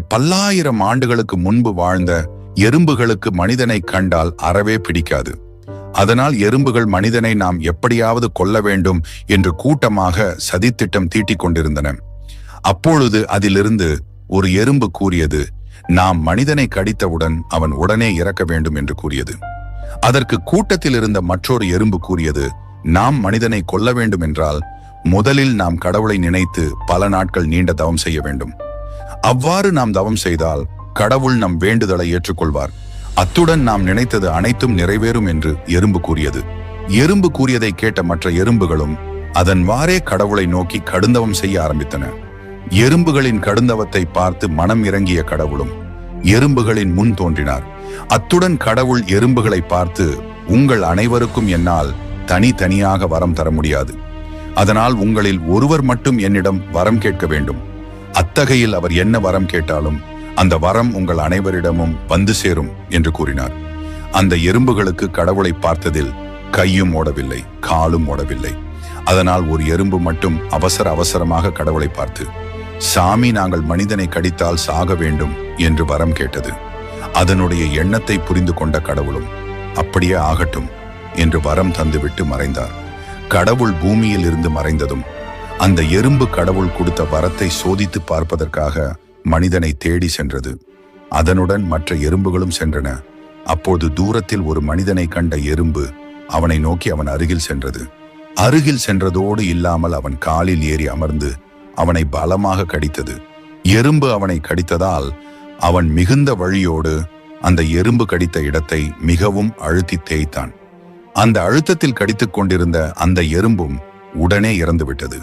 பல்லாயிரம் ஆண்டுகளுக்கு முன்பு வாழ்ந்த எறும்புகளுக்கு மனிதனை கண்டால் அறவே பிடிக்காது. அதனால் எறும்புகள் மனிதனை நாம் எப்படியாவது கொல்ல வேண்டும் என்று கூட்டமாக சதித்திட்டம் தீட்டிக் கொண்டிருந்தன. அப்பொழுது அதிலிருந்து ஒரு எறும்பு கூறியது நாம் மனிதனை கடித்தவுடன் அவன் உடனே இறக்க வேண்டும் என்று கூறியது. அதற்கு கூட்டத்தில் இருந்த மற்றொரு எறும்பு கூறியது நாம் மனிதனை கொல்ல வேண்டும் என்றால் முதலில் நாம் கடவுளை நினைத்து பல நாட்கள் நீண்ட தவம் செய்ய வேண்டும். அவ்வாறு நாம் தவம் செய்தால் கடவுள் நம் வேண்டுதலை ஏற்றுக்கொள்வார். அத்துடன் நாம் நினைத்தது அனைத்தும் நிறைவேறும் என்று எறும்பு கூறியது. எறும்பு கூறியதை கேட்ட மற்ற எறும்புகளும் அதன் வாரே கடவுளை நோக்கி கடுந்தவம் செய்ய ஆரம்பித்தன. எறும்புகளின் கடுந்தவத்தை பார்த்து மனம் இறங்கிய கடவுளும் எறும்புகளின் முன் தோன்றினார். அத்துடன் கடவுள் எறும்புகளை பார்த்து உங்கள் அனைவருக்கும் என்னால் தனித்தனியாக வரம் தர முடியாது. அதனால் உங்களில் ஒருவர் மட்டும் என்னிடம் வரம் கேட்க வேண்டும். அத்தகையில் அவர் என்ன வரம் கேட்டாலும் அந்த வரம் உங்கள் அனைவரிடமும் வந்து சேரும் என்று கூறினார். அந்த எறும்புகளுக்கு கடவுளை பார்த்ததில் கையும் ஓடவில்லை காலும் ஓடவில்லை. அதனால் ஒரு எறும்பு மட்டும் அவசர அவசரமாக கடவுளை பார்த்து சாமி நாங்கள் மனிதனை கடித்தால் சாக வேண்டும் என்று வரம் கேட்டது. அதனுடைய எண்ணத்தை புரிந்து கொண்ட கடவுளும் அப்படியே ஆகட்டும் என்று வரம் தந்துவிட்டு மறைந்தார். கடவுள் பூமியில் இருந்து மறைந்ததும் அந்த எறும்பு கடவுள் கொடுத்த வரத்தை சோதித்து பார்ப்பதற்காக மனிதனை தேடி சென்றது. அதனுடன் மற்ற எறும்புகளும் சென்றன. அப்போது தூரத்தில் ஒரு மனிதனை கண்ட எறும்பு அவனை நோக்கி அவன் அருகில் சென்றது. அருகில் சென்றதோடு இல்லாமல் அவன் காலில் ஏறி அமர்ந்து அவனை பலமாக கடித்தது. எறும்பு அவனை கடித்ததால் அவன் மிகுந்த வழியோடு அந்த எறும்பு கடித்த இடத்தை மிகவும் அழுத்தி தேய்த்தான். அந்த அழுத்தத்தில் கடித்துக் கொண்டிருந்த அந்த எறும்பும் உடனே இறந்துவிட்டது.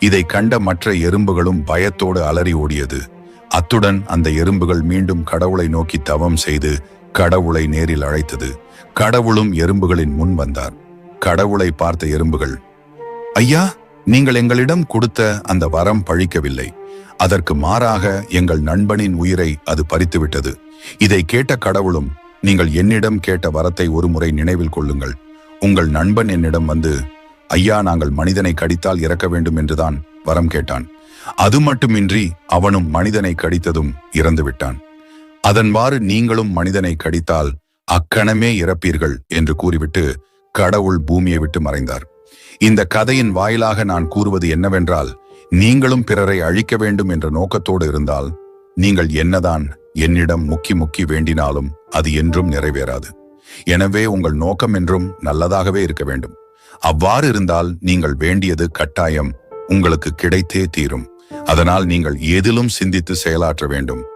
இதை கண்ட மற்ற எறும்புகளும் பயத்தோடு அலறி ஓடியது. அத்துடன் அந்த எறும்புகள் மீண்டும் கடவுளை நோக்கி தவம் செய்து கடவுளை நேரில் அழைத்தது. கடவுளும் எறும்புகளின் முன் வந்தார். கடவுளை பார்த்த எறும்புகள் ஐயா நீங்கள் எங்களிடம் கொடுத்த அந்த வரம் பழிக்கவில்லை. அதற்கு மாறாக எங்கள் நண்பனின் உயிரை அது பறித்துவிட்டது. இதை கேட்ட கடவுளும் நீங்கள் என்னிடம் கேட்ட வரத்தை ஒருமுறை நினைவில் கொள்ளுங்கள். உங்கள் நண்பன் என்னிடம் வந்து ஐயா நாங்கள் மனிதனை கடித்தால் இறக்க வேண்டும் என்றுதான் வரம் கேட்டான். அது மட்டுமின்றி அவனும் மனிதனை கடித்ததும் இறந்து விட்டான். அதன்வாறு நீங்களும் மனிதனை கடித்தால் அக்கணமே இறப்பீர்கள் என்று கூறிவிட்டு கடவுள் பூமியை விட்டு மறைந்தார். இந்த கதையின் வாயிலாக நான் கூறுவது என்னவென்றால் நீங்களும் பிறரை அழிக்க வேண்டும் என்ற நோக்கத்தோடு இருந்தால் நீங்கள் என்னதான் என்னிடம் முக்கி முக்கி வேண்டினாலும் அது என்றும் நிறைவேறாது. எனவே உங்கள் நோக்கம் என்றும் நல்லதாகவே இருக்க வேண்டும். அவ்வாறு இருந்தால் நீங்கள் வேண்டியது கட்டாயம் உங்களுக்கு கிடைத்தே தீரும். அதனால் நீங்கள் எதிலும் சிந்தித்து செயலாற்ற வேண்டும்.